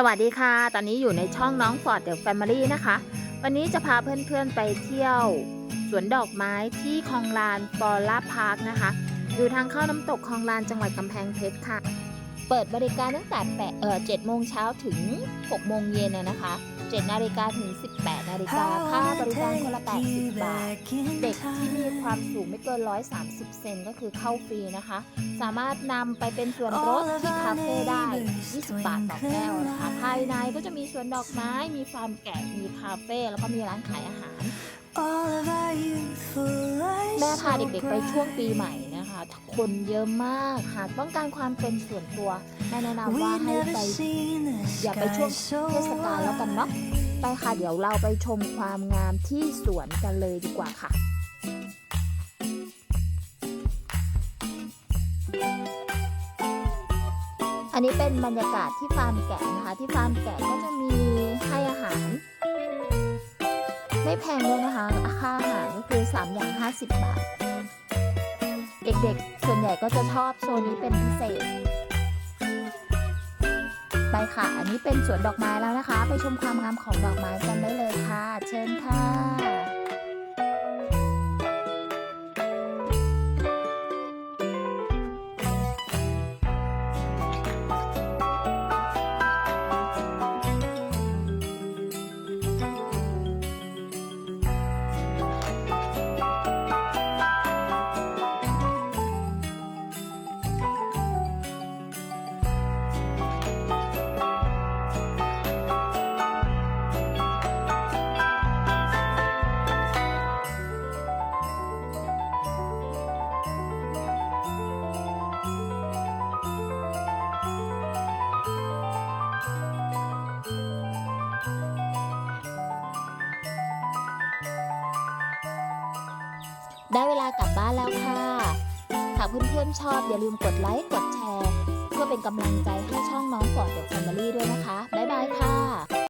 สวัสดีค่ะ ตอนนี้อยู่ในช่องน้องฟอร์ดเดอะแฟมิลี่นะคะ วันนี้จะพาเพื่อนๆไปเที่ยว สวนดอกไม้ที่คลองลานฟอร่าพาร์คนะคะ อยู่ทางเข้าน้ำตกคลองลานจังหวัดกำแพงเพชรค่ะ เปิดบริการตั้งแต่แปดเอ่อ7โมงเช้าถึง6โมงเย็นน่ะนะคะ7นาฬิกาถึง18นาฬิกาค่าบริการคนละ80บาท เด็กที่มีความสูงไม่เกิน130เซนก็คือเข้าฟรีนะคะ สามารถนำไปเป็นส่วนลดที่คาเฟ่ได้20บาทต่อแก้วนะคะภายในก็จะมีสวนดอกไม้ มีฟาร์มแกะ มีคาเฟ่ แล้วก็มีร้านขายอาหาร แม่พาเด็กๆไปช่วงปีใหม่นะคะ คนเยอะมาก หากต้องการความเป็นส่วนตัว แม่แนะนำว่าให้ไป อย่าไปช่วงเทศกาลแล้วกันเนาะ ไปค่ะ เดี๋ยวเราไปชมความงามที่สวนกันเลยดีกว่าค่ะ อันนี้เป็นบรรยากาศที่ฟาร์มแกะนะคะ ที่ฟาร์มแกะก็จะมีให้อาหาร ไม่แพงเลยนะคะ ค่าอาหารก็คือ 3 อย่าง 50 บาท เด็กๆ ส่วนใหญ่ก็จะชอบโซนนี้เป็นพิเศษ ไปค่ะ อันนี้เป็นสวนดอกไม้แล้วนะคะ ไปชมความงามของดอกไม้กันได้เลยค่ะ เชิญค่ะ ได้เวลากลับบ้านแล้วค่ะ หากเพื่อนๆชอบอย่าลืมกดไลค์กดแชร์ เพื่อเป็นกำลังใจให้ช่องน้องฟอร์ดเดอะแฟมิลี่ด้วยนะคะ บ๊ายบายค่ะ